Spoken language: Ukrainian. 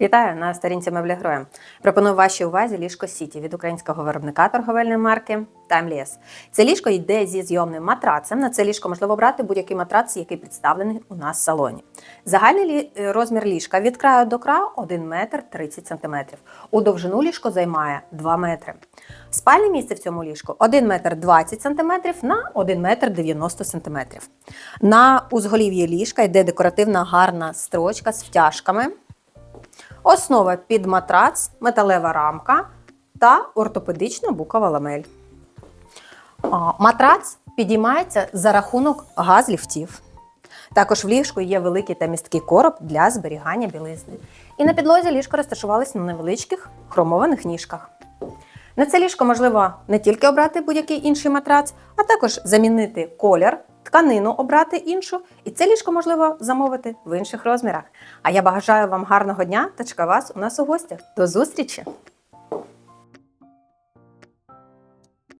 Вітаю на сторінці меблі. Пропоную вашій увазі ліжко Сіті від українського виробника торговельної марки Timeless. Це ліжко йде зі зйомним матрацем. На це ліжко можливо брати будь-який матрац, який представлений у нас в салоні. Загальний е, розмір ліжка від краю до краю 1 метр 30 сантиметрів. У довжину ліжко займає 2 метри. Спальне місце в цьому ліжку 1 метр 20 сантиметрів на 1 метр 90 сантиметрів. На узголів'ї ліжка йде декоративна гарна строчка з втяжками. Основа під матрац, металева рамка та ортопедична букова ламель. Матрац підіймається за рахунок газліфтів. Також в ліжку є великий та місткий короб для зберігання білизни. І на підлозі ліжко розташувалось на невеличких хромованих ніжках. На це ліжко можливо не тільки обрати будь-який інший матрац, а також замінити колір, тканину обрати іншу, і це ліжко можливо замовити в інших розмірах. А я бажаю вам гарного дня та чекаю вас у нас у гостях. До зустрічі!